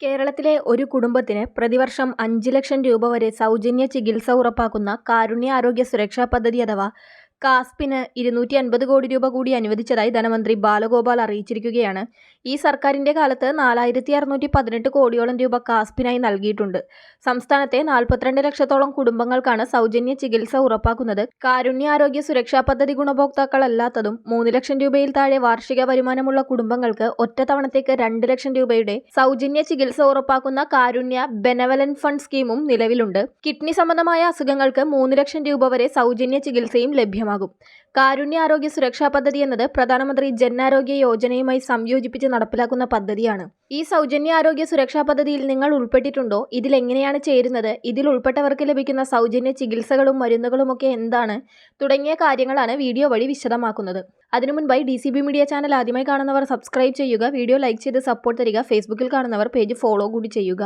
കേരളത്തിലെ ഒരു കുടുംബത്തിന് പ്രതിവർഷം അഞ്ച് ലക്ഷം രൂപ വരെ സൗജന്യ ചികിത്സ ഉറപ്പാക്കുന്ന കാരുണ്യ ആരോഗ്യ സുരക്ഷാ പദ്ധതി അഥവാ കാസ്പിന് ഇരുന്നൂറ്റി അൻപത് കോടി രൂപ കൂടി അനുവദിച്ചതായി ധനമന്ത്രി ബാലഗോപാൽ അറിയിച്ചിരിക്കുകയാണ്. ഈ സർക്കാരിന്റെ കാലത്ത് നാലായിരത്തി അറുന്നൂറ്റി പതിനെട്ട് കോടിയോളം രൂപ കാസ്പിനായി നൽകിയിട്ടുണ്ട്. സംസ്ഥാനത്തെ നാൽപ്പത്തിരണ്ട് ലക്ഷത്തോളം കുടുംബങ്ങൾക്കാണ് സൗജന്യ ചികിത്സ ഉറപ്പാക്കുന്നത്. കാരുണ്യ ആരോഗ്യ സുരക്ഷാ പദ്ധതി ഗുണഭോക്താക്കളല്ലാത്തതും മൂന്ന് ലക്ഷം രൂപയിൽ താഴെ വാർഷിക വരുമാനമുള്ള കുടുംബങ്ങൾക്ക് ഒറ്റത്തവണത്തേക്ക് രണ്ട് ലക്ഷം രൂപയുടെ സൗജന്യ ചികിത്സ ഉറപ്പാക്കുന്ന കാരുണ്യ ബെനവലൻ ഫണ്ട് സ്കീമും നിലവിലുണ്ട്. കിഡ്നി സംബന്ധമായ അസുഖങ്ങൾക്ക് മൂന്ന് ലക്ഷം രൂപ വരെ സൗജന്യ ചികിത്സയും ലഭ്യമാകും കാരുണ്യ ആരോഗ്യ സുരക്ഷാ പദ്ധതി എന്നത് പ്രധാനമന്ത്രി ജനാരോഗ്യ യോജനയുമായി സംയോജിപ്പിച്ച് നടപ്പിലാക്കുന്ന പദ്ധതിയാണ്. ഈ സൗജന്യ ആരോഗ്യ സുരക്ഷാ പദ്ധതിയിൽ നിങ്ങൾ ഉൾപ്പെട്ടിട്ടുണ്ടോ? ഇതിൽ എങ്ങനെയാണ് ചേരുന്നത്? ഇതിൽ ഉൾപ്പെട്ടവർക്ക് ലഭിക്കുന്ന സൗജന്യ ചികിത്സകളും മരുന്നുകളുമൊക്കെ എന്താണ്? തുടങ്ങിയ കാര്യങ്ങളാണ് വീഡിയോ വഴി വിശദമാക്കുന്നത്. അതിനു മുൻപായി D C B media channel ആദ്യമായി കാണുന്നവർ സബ്സ്ക്രൈബ് ചെയ്യുക വീഡിയോ ലൈക്ക് ചെയ്ത് സപ്പോർട്ട് തരിക ഫേസ്ബുക്കിൽ കാണുന്നവർ പേജ് ഫോളോ കൂടി ചെയ്യുക.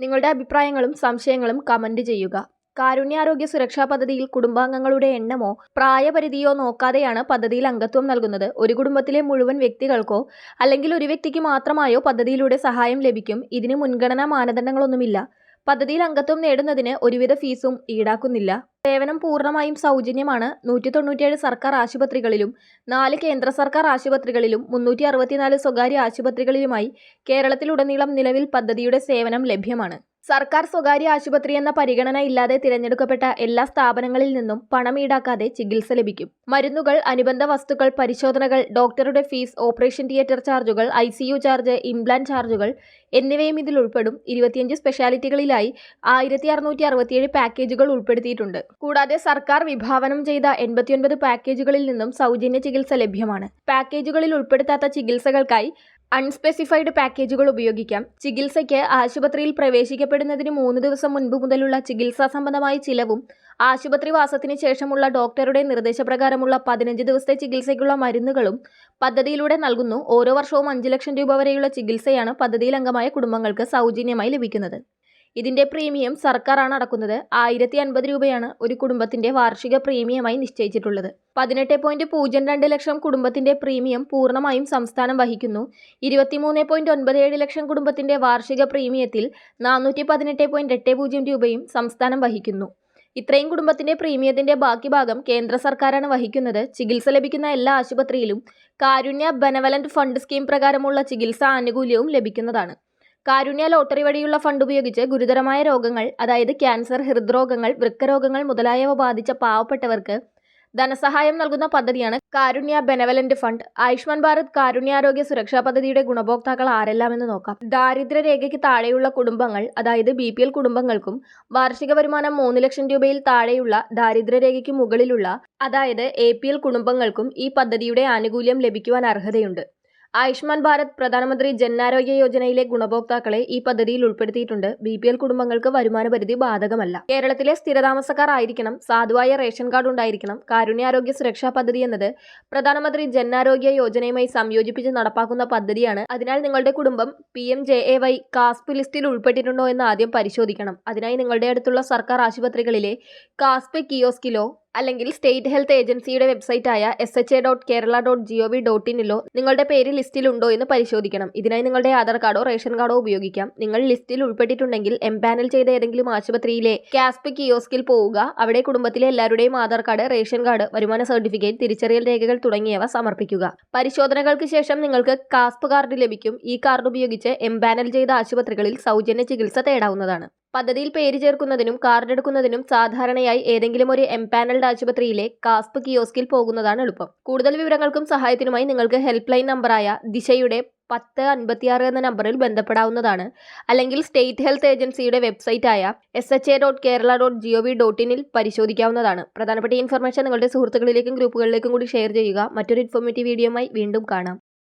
നിങ്ങളുടെ അഭിപ്രായങ്ങളും സംശയങ്ങളും കമന്റ് ചെയ്യുക. കാരുണ്യാരോഗ്യ സുരക്ഷാ പദ്ധതിയിൽ കുടുംബാംഗങ്ങളുടെ എണ്ണമോ പ്രായപരിധിയോ നോക്കാതെയാണ് പദ്ധതിയിൽ അംഗത്വം നൽകുന്നത്. ഒരു കുടുംബത്തിലെ മുഴുവൻ വ്യക്തികൾക്കോ അല്ലെങ്കിൽ ഒരു വ്യക്തിക്ക് മാത്രമായോ പദ്ധതിയിലൂടെ സഹായം ലഭിക്കും. ഇതിന് മുൻഗണനാ മാനദണ്ഡങ്ങളൊന്നുമില്ല. പദ്ധതിയിൽ അംഗത്വം നേടുന്നതിന് ഒരുവിധ ഫീസും ഈടാക്കുന്നില്ല. സേവനം പൂർണമായും സൗജന്യമാണ്. നൂറ്റി തൊണ്ണൂറ്റിയേഴ് സർക്കാർ ആശുപത്രികളിലും നാല് കേന്ദ്ര സർക്കാർ ആശുപത്രികളിലും മുന്നൂറ്റി അറുപത്തിനാല് സ്വകാര്യ ആശുപത്രികളിലുമായി കേരളത്തിലുടനീളം നിലവിൽ പദ്ധതിയുടെ സേവനം ലഭ്യമാണ്. സർക്കാർ സ്വകാര്യ ആശുപത്രി എന്ന പരിഗണന ഇല്ലാതെ തിരഞ്ഞെടുക്കപ്പെട്ട എല്ലാ സ്ഥാപനങ്ങളിൽ നിന്നും പണം ഈടാക്കാതെ ചികിത്സ ലഭിക്കും. മരുന്നുകൾ അനുബന്ധ വസ്തുക്കൾ പരിശോധനകൾ ഡോക്ടറുടെ ഫീസ് ഓപ്പറേഷൻ തിയേറ്റർ ചാർജുകൾ ഐ ചാർജ് ഇംപ്ലാന്റ് ചാർജുകൾ എന്നിവയും ഇതിൽ ഉൾപ്പെടും. ഇരുപത്തിയഞ്ച് സ്പെഷ്യാലിറ്റികളിലായി ആയിരത്തി അറുന്നൂറ്റി അറുപത്തിയേഴ് പാക്കേജുകൾ ഉൾപ്പെടുത്തിയിട്ടുണ്ട്. കൂടാതെ സർക്കാർ വിഭാവനം ചെയ്ത എൺപത്തിയൊൻപത് പാക്കേജുകളിൽ നിന്നും സൗജന്യ ചികിത്സ ലഭ്യമാണ്. പാക്കേജുകളിൽ ഉൾപ്പെടുത്താത്ത ചികിത്സകൾക്കായി അൺസ്പെസിഫൈഡ് പാക്കേജുകൾ ഉപയോഗിക്കാം. ചികിത്സയ്ക്ക് ആശുപത്രിയിൽ പ്രവേശിക്കപ്പെടുന്നതിന് മൂന്ന് ദിവസം മുൻപ് മുതലുള്ള ചികിത്സാ സംബന്ധമായ ചിലവും ആശുപത്രി ആശുപത്രിവാസത്തിന് ശേഷമുള്ള ഡോക്ടറുടെ നിർദ്ദേശപ്രകാരമുള്ള പതിനഞ്ച് ദിവസത്തെ ചികിത്സയ്ക്കുള്ള മരുന്നുകളും പദ്ധതിയിലൂടെ നൽകുന്നു. ഓരോ വർഷവും അഞ്ച് ലക്ഷം രൂപ വരെയുള്ള ചികിത്സയാണ് പദ്ധതിയിൽ അംഗമായ കുടുംബങ്ങൾക്ക് സൗജന്യമായി ലഭിക്കുന്നത്. ഇതിന്റെ പ്രീമിയം സർക്കാരാണ് അടക്കുന്നത്. ആയിരത്തി അൻപത് രൂപയാണ് ഒരു കുടുംബത്തിന്റെ വാർഷിക പ്രീമിയമായി നിശ്ചയിച്ചിട്ടുള്ളത്. പതിനെട്ട് പോയിന്റ് പൂജ്യം രണ്ട് ലക്ഷം കുടുംബത്തിന്റെ പ്രീമിയം പൂർണമായും സംസ്ഥാനം വഹിക്കുന്നു. ഇരുപത്തിമൂന്ന് പോയിന്റ് ഒൻപത് ഏഴ് ലക്ഷം കുടുംബത്തിന്റെ വാർഷിക പ്രീമിയത്തിൽ നാനൂറ്റി പതിനെട്ട് പോയിന്റ് എട്ട് പൂജ്യം രൂപയും സംസ്ഥാനം വഹിക്കുന്നു. ഇത്രയും കുടുംബത്തിന്റെ പ്രീമിയത്തിന്റെ ബാക്കി ഭാഗം കേന്ദ്ര സർക്കാരാണ് വഹിക്കുന്നത്. ചികിത്സ ലഭിക്കുന്ന എല്ലാ ആശുപത്രിയിലും കാരുണ്യ ബെനവലന്റ് ഫണ്ട് സ്കീം പ്രകാരമുള്ള ചികിത്സാ ആനുകൂല്യവും ലഭിക്കുന്നതാണ്. കാരുണ്യ ലോട്ടറി വഴിയുള്ള ഫണ്ട് ഉപയോഗിച്ച് ഗുരുതരമായ രോഗങ്ങൾ അതായത് ക്യാൻസർ ഹൃദ്രോഗങ്ങൾ വൃക്കരോഗങ്ങൾ മുതലായവ ബാധിച്ച പാവപ്പെട്ടവർക്ക് ധനസഹായം നൽകുന്ന പദ്ധതിയാണ് കാരുണ്യ ബെനവലന്റ് ഫണ്ട്. ആയുഷ്മാൻ ഭാരത് കാരുണ്യാരോഗ്യ സുരക്ഷാ പദ്ധതിയുടെ ഗുണഭോക്താക്കൾ ആരെല്ലാമെന്ന് നോക്കാം. ദാരിദ്ര്യരേഖയ്ക്ക് താഴെയുള്ള കുടുംബങ്ങൾ അതായത് ബി പി എൽ കുടുംബങ്ങൾക്കും വാർഷിക വരുമാനം മൂന്ന് ലക്ഷം രൂപയിൽ താഴെയുള്ള ദാരിദ്ര്യരേഖയ്ക്ക് മുകളിലുള്ള അതായത് എ പി എൽ കുടുംബങ്ങൾക്കും ഈ പദ്ധതിയുടെ ആനുകൂല്യം ലഭിക്കുവാൻ അർഹതയുണ്ട്. ആയുഷ്മാൻ ഭാരത് പ്രധാനമന്ത്രി ജനാരോഗ്യ യോജനയിലെ ഗുണഭോക്താക്കളെ ഈ പദ്ധതിയിൽ ഉൾപ്പെടുത്തിയിട്ടുണ്ട്. ബി പി എൽ കുടുംബങ്ങൾക്ക് വരുമാന പരിധി ബാധകമല്ല. കേരളത്തിലെ സ്ഥിരതാമസക്കാർ ആയിരിക്കണം സാധുവായ റേഷൻ കാർഡ് ഉണ്ടായിരിക്കണം. കാരുണ്യാരോഗ്യ സുരക്ഷാ പദ്ധതി എന്നത് പ്രധാനമന്ത്രി ജനാരോഗ്യ യോജനയുമായി സംയോജിപ്പിച്ച് നടപ്പാക്കുന്ന പദ്ധതിയാണ്. അതിനാൽ നിങ്ങളുടെ കുടുംബം P M J A Y KASP ലിസ്റ്റിൽ ഉൾപ്പെട്ടിട്ടുണ്ടോ എന്ന് ആദ്യം പരിശോധിക്കണം. അതിനായി നിങ്ങളുടെ അടുത്തുള്ള സർക്കാർ ആശുപത്രികളിലെ കാസ്പ് കിയോസ്കിലോ അല്ലെങ്കിൽ സ്റ്റേറ്റ് ഹെൽത്ത് ഏജൻസിയുടെ വെബ്സൈറ്റായ S H A dot Kerala dot G O V dot ഇനിലോ നിങ്ങളുടെ പേര് ലിസ്റ്റിലുണ്ടോ എന്ന് പരിശോധിക്കണം. ഇതിനായി നിങ്ങളുടെ ആധാർ കാർഡോ റേഷൻ കാർഡോ ഉപയോഗിക്കാം. നിങ്ങൾ ലിസ്റ്റിൽ ഉൾപ്പെട്ടിട്ടുണ്ടെങ്കിൽ എംപാനൽ ചെയ്ത ഏതെങ്കിലും ആശുപത്രിയിലെ കാസ്പ് കിയോസ്കിൽ പോവുക. അവിടെ കുടുംബത്തിലെ എല്ലാവരുടെയും ആധാർ കാർഡ് റേഷൻ കാർഡ് വരുമാന സർട്ടിഫിക്കറ്റ് തിരിച്ചറിയൽ രേഖകൾ തുടങ്ങിയവ സമർപ്പിക്കുക. പരിശോധനകൾക്ക് ശേഷം നിങ്ങൾക്ക് കാസ്പ് കാർഡ് ലഭിക്കും. ഈ കാർഡ് ഉപയോഗിച്ച് എംപാനൽ ചെയ്ത ആശുപത്രികളിൽ സൗജന്യ ചികിത്സ തേടാവുന്നതാണ്. പദ്ധതിയിൽ പേര് ചേർക്കുന്നതിനും കാർഡ് എടുക്കുന്നതിനും സാധാരണയായി ഏതെങ്കിലും ഒരു എംപാനൽഡ് ആശുപത്രിയിലെ കാസ്പ് കിയോസ്കിൽ പോകുന്നതാണ് എളുപ്പം. കൂടുതൽ വിവരങ്ങൾക്കും സഹായത്തിനുമായി നിങ്ങൾക്ക് ഹെൽപ്പ് ലൈൻ നമ്പറായ ദിശയുടെ പത്ത് അൻപത്തിയാറ് എന്ന നമ്പറിൽ ബന്ധപ്പെടാവുന്നതാണ്. അല്ലെങ്കിൽ സ്റ്റേറ്റ് ഹെൽത്ത് ഏജൻസിയുടെ വെബ്സൈറ്റായ S H A dot Kerala dot G O V dot ഇനിൽ പരിശോധിക്കാവുന്നതാണ്. പ്രധാനപ്പെട്ട ഇൻഫർമേഷൻ നിങ്ങളുടെ സുഹൃത്തുക്കളിലേക്കും ഗ്രൂപ്പുകളിലേക്കും കൂടി ഷെയർ ചെയ്യുക. മറ്റൊരു ഇൻഫോർമേറ്റീവ് വീഡിയോയുമായി വീണ്ടും കാണാം.